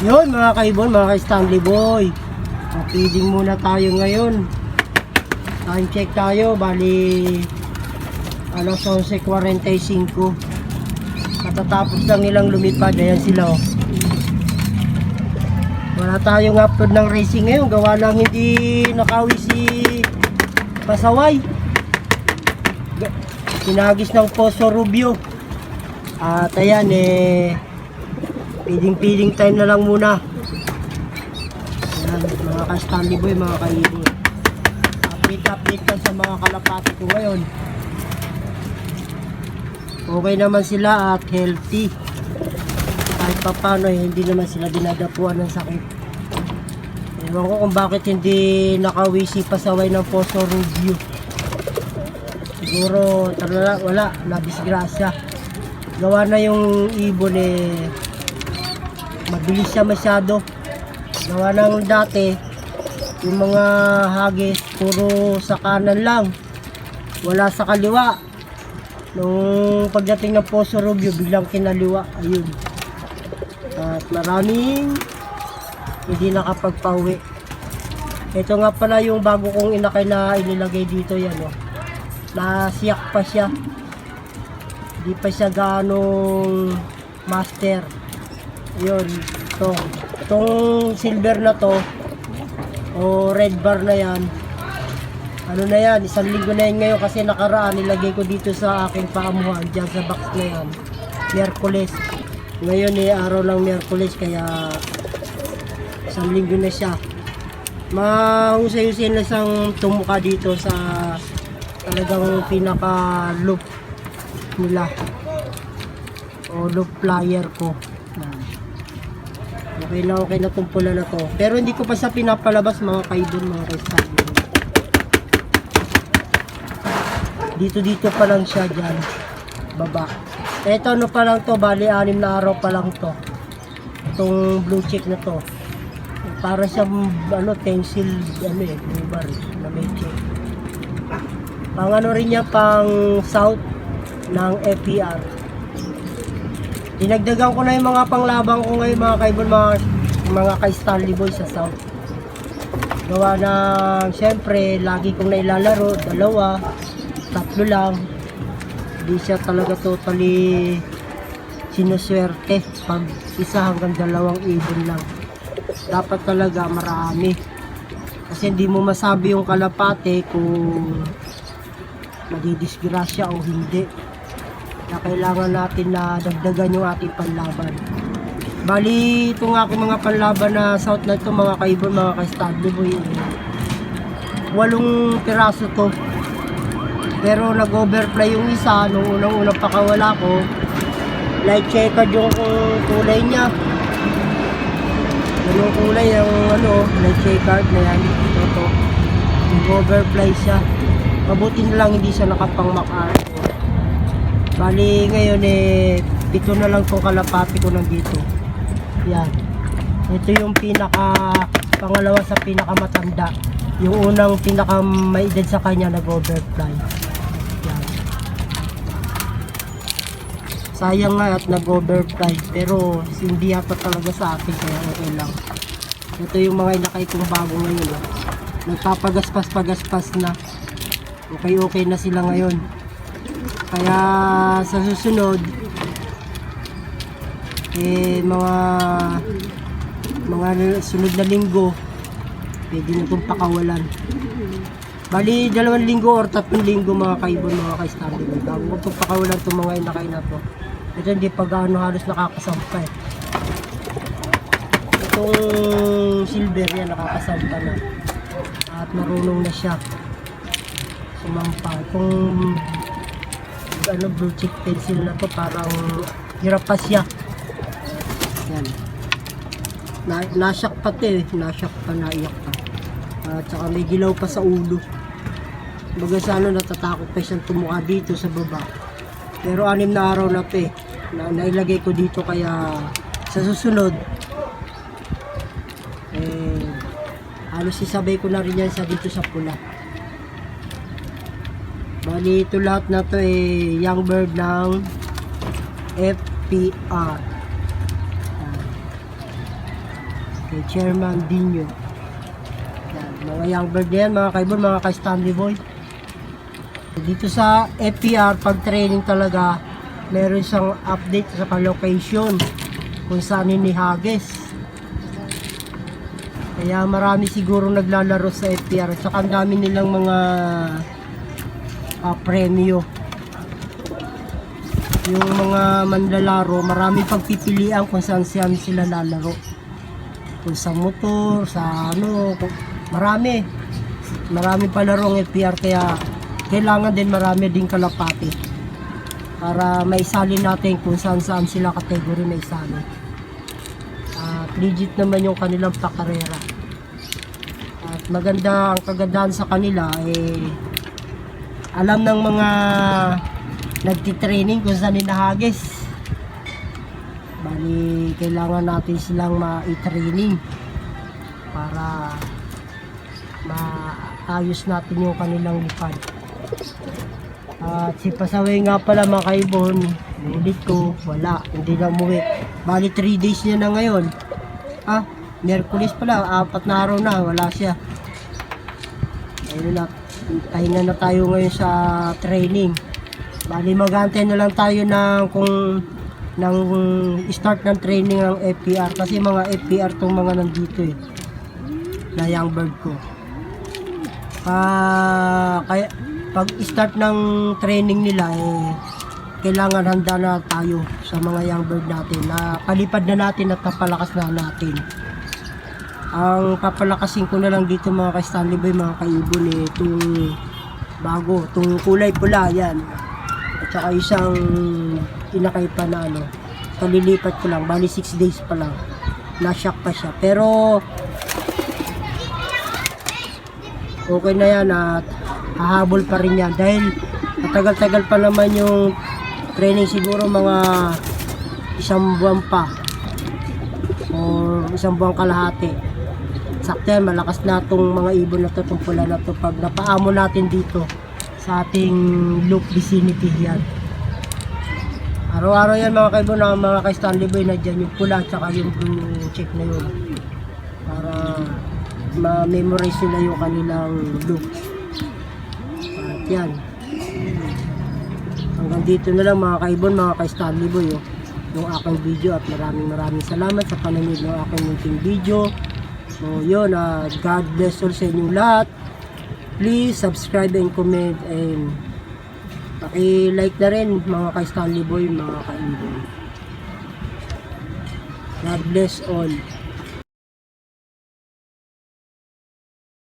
Yun mga kaibon, mga ka-Stanley Boy. Feeding muna tayo ngayon. Time check tayo, bali alas 11.45. Katatapos lang nilang lumipad, ayan sila oh. Wala tayong upload ng racing ngayon, gawa lang hindi nakawi si Pasaway. Sinagis ng Poso Rubio. At ayan eh, Feeding-feeding time na lang muna. Yan, mga ka-Stanley Boy, mga kaibon. Update-update lang sa mga kalapati ko ngayon. Okay naman sila at healthy. Kahit pa paano, eh, hindi naman sila dinadapuan ng sakit. Ewan ko kung bakit hindi nakawisi pasaway ng Poso Review. Siguro, talaga, wala, nabisgrasya. Gawa na yung ibon eh, mabilis siya masyado. Gawa ng dati, yung mga hagis, puro sa kanan lang. Wala sa kaliwa. Nung pagdating ng Poso Rubio, biglang kinaliwa. Ayun. At maraming hindi nakapagpauwi. Ito nga pala yung bago kong inakay na inilagay dito yan. Oh. Nasiyak pa siya. Hindi pa siya ganong master. Yun, to. Itong silver na to, o red bar na yan, ano na yan, isang linggo na yan ngayon kasi nakaraan, nilagay ko dito sa aking paamuhan, dyan sa box na yan, Miyerkules. Ngayon eh, araw lang Miyerkules, kaya isang linggo na siya. Mahusay-husay na siyang tumuka dito sa talagang pinaka-loop nila o loop flyer ko. Yan. Okay na okay na tong pula na to. Pero hindi ko pa siya pinapalabas mga kaidon mga kaistan. Dito dito pa lang siya dyan. Baba. Eto ano pa lang to, bali anim na araw pa lang to. Itong blue check na to. Para siya ano, pencil, ano eh, bar na may check. Pang ano rin niya, pang south ng FPR. Dinagdagan ko na yung mga panglabang ko ngayon mga kaibon, mga, mga kay Stanley Boy sa South. Gawa na, syempre, lagi kong nailalaro, dalawa, tatlo lang. Hindi siya talaga totally sinuswerte pag isa hanggang dalawang ibon lang. Dapat talaga marami. Kasi hindi mo masabi yung kalapate kung madidisgrasya o hindi na kailangan natin na dagdagan yung ating panlaban. Bali, itong aking mga panlaban na south na ito, mga kaibon, mga ka-stable boy, walong piraso to. Pero nag-overfly yung isa, nung unang-unang pakawala ko, light checkered yung kulay niya. Yung kulay, yung ano, light checkered na yan, ito. Nag-overfly siya. Mabuti na lang hindi siya nakapang-makar. Bali ngayon eh, pito na lang tong kalapati ko nandito. Yan. Ito yung pinaka, pangalawa sa pinaka matanda. Yung unang pinaka may edad sa kanya nag-overfly. Yan. Sayang nga at nag-overfly. Pero hindi yata talaga sa akin kaya okay lang. Ito yung mga inakay kong bago ngayon. Oh. Nagpapagaspas-pagaspas na. Okay-okay na sila ngayon. Kaya sa susunod, eh mga mga sunod na linggo, pwede na itong pakawalan. Bali, dalawang linggo or tatlong linggo mga kaibon, mga ka-standing. Bago ko itong pakawalan itong mga inakay na to. Ito hindi pa gaano halos nakakasampa eh. Itong silver yan nakakasampa na. At marunong na siya sumampa. Itong ano, blue chip pencil na to parang hirap pa siya. Yan. Na, nasyak pa to eh. Nasyak pa, naiyak pa. At saka may dilaw pa sa ulo. Baga sa ano, natatakot pa siyang tumuka dito sa baba. Pero anim na araw na to eh. Na, nailagay ko dito kaya sa susunod eh halos isabay ko na rin yan sa dito sa pula. Bali, ito lahat na to eh, young bird ng FPR. Kay Chairman Dino. Yan, mga young bird yan, mga kaibon, mga ka-Stanley Boy. Dito sa FPR, pag training talaga, meron siyang update sa location kung saan inihagis. Kaya marami siguro naglalaro sa FPR. Saka ang dami nilang mga ah, premyo. Yung mga manlalaro, marami pagpipilian kung saan saan sila lalaro. Kung sa motor, sa ano, kung- marami. Marami palaro ang FPR kaya kailangan din marami din kalapati para maisali natin kung saan saan sila kategory na isali. At legit naman yung kanilang pakarera. At maganda ang kagandahan sa kanila eh alam ng mga nagtitraining kung saan inahagis. Bali, kailangan natin silang ma-training para maayos natin yung kanilang lipad. At si Pasaway nga pala mga kaibon, ulit ko, wala, hindi na umuwi. Bali 3 days niya na ngayon. Ah, Merkulis pala, apat na araw na, wala siya. Ayun na, pahinga na tayo ngayon sa training. Bali magantay na lang tayo ng kung ng start ng training ng FPR kasi mga FPR tong mga nandito eh na young bird ko. Ah, kaya pag start ng training nila eh kailangan handa na tayo sa mga young bird natin na palipad na natin at napalakas na natin. Ang papalakasin ko na lang dito mga ka-Stanley Boy, mga kaibon eh, itong bago, itong kulay pula, yan. At saka isang inakay pa na ano, kalilipat ko lang, bali 6 days pa lang. Na-shock pa siya. Pero, okay na yan at hahabol pa rin yan dahil matagal-tagal pa naman yung training siguro mga isang buwan pa o isang buwan kalahati sakto yan malakas na itong mga ibon na to itong pula na to pag napaamo natin dito sa ating loop vicinity yan araw-araw yan mga kaibon na mga kay Stanley Boy na dyan yung pula at saka yung blue check na yun para ma-memorize nila yung kanilang look. At yan. Hanggang dito na lang mga kaibon, mga ka-Stanley Boy, oh, yung aking video at maraming maraming salamat sa panonood ng aking munting video. So yun, uh, God bless all sa inyong lahat. Please subscribe and comment and paki-like na rin mga ka-Stanley Boy, mga kaibon. God bless all.